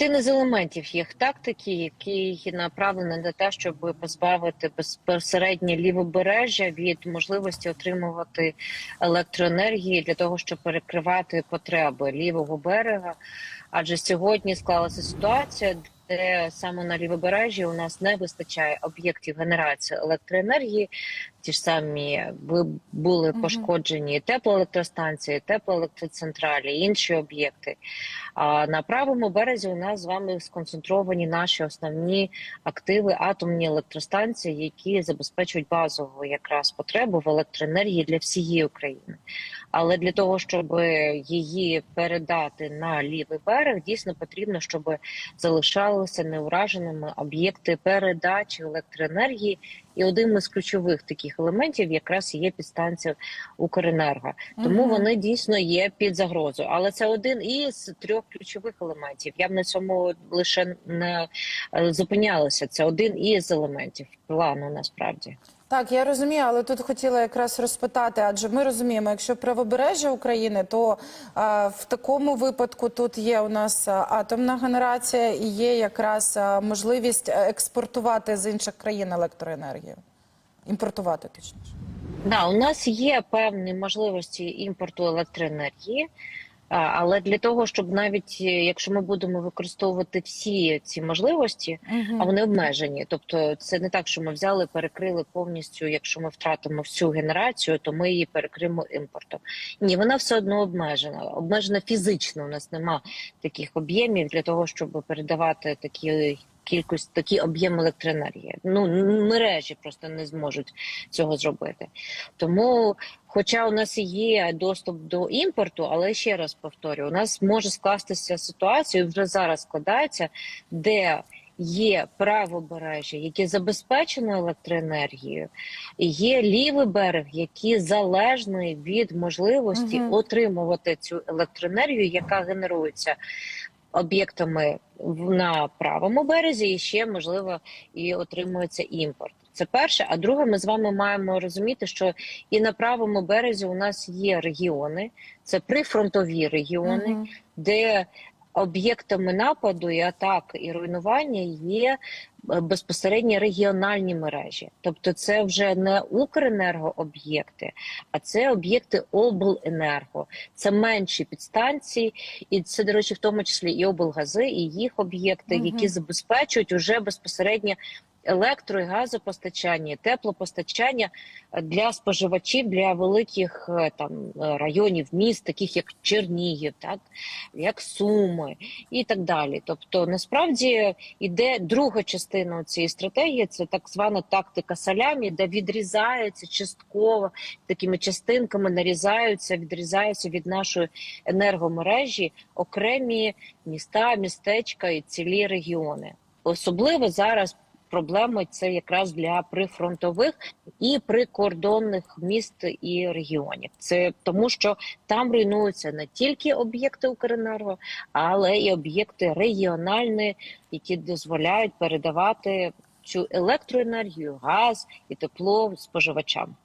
Один із елементів їх тактики, який направлений на те, щоб позбавити безпосередньо лівобережжя від можливості отримувати електроенергії для того, щоб перекривати потреби лівого берега. Адже сьогодні склалася ситуація, де саме на лівобережжі у нас не вистачає об'єктів генерації електроенергії. Ті ж самі були пошкоджені теплоелектростанції, теплоелектроцентралі, інші об'єкти. А на правому березі у нас з вами сконцентровані наші основні активи атомні електростанції, які забезпечують базову якраз потребу в електроенергії для всієї України. Але для того, щоб її передати на лівий берег, дійсно потрібно, щоб залишалися неураженими об'єкти передачі електроенергії. І одним із ключових таких елементів якраз є підстанція Укренерго. Тому угу. вони дійсно є під загрозою. Але це один із трьох ключових елементів. Я б на цьому лише не е, зупинялася. Це один із елементів плану насправді. Так, я розумію, але тут хотіла якраз розпитати, адже ми розуміємо, якщо правобережжя України, то а, в такому випадку тут є у нас атомна генерація і є якраз а, можливість е, експортувати з інших країн електроенергію, імпортувати точніше. Да, у нас є певні можливості імпорту електроенергії. Але для того, щоб навіть е, якщо ми будемо використовувати всі ці можливості, а вони обмежені. Тобто, це не так, що ми взяли, перекрили повністю. Якщо ми втратимо всю генерацію, то ми її перекриємо імпортом. Ні, вона все одно обмежена. Обмежена фізично. У нас нема таких об'ємів для того, щоб передавати такі. Кількість такі об'єм електроенергії. Ну мережі просто не зможуть цього зробити. Тому, хоча у нас і є доступ до імпорту, але ще раз повторю, у нас може скластися ситуація, вже зараз складається, де є правобережжя, яке забезпечено електроенергією, і є лівий берег, який залежний від можливості Мгм. отримувати цю електроенергію, яка генерується об'єктами на правому березі, і ще можливо і отримується імпорт. Це перше. А друге, ми з вами маємо розуміти, що і на правому березі у нас є регіони, це прифронтові регіони, Мгм. де об'єктами нападу і атак і руйнування є е, безпосередньо регіональні мережі, тобто це вже не Укренергооб'єкти, а це об'єкти обленерго. Це менші підстанції, і це, до речі, в тому числі і облгази, і їх об'єкти, угу. які забезпечують уже безпосередньо електро і газопостачання, теплопостачання для споживачів для великих е, там е, районів міст, таких як Чернігів, так як Суми і так далі. Тобто, насправді іде друга частина цієї стратегії. Це так звана тактика салямі, де відрізається частково такими частинками, нарізаються, відрізаються від нашої енергомережі окремі міста, містечка і цілі регіони. Особливо зараз. Проблеми це якраз для прифронтових і прикордонних міст і регіонів. Це тому, що там руйнуються не тільки об'єкти Укренерго, але й об'єкти регіональні, які дозволяють передавати цю електроенергію, газ і тепло споживачам.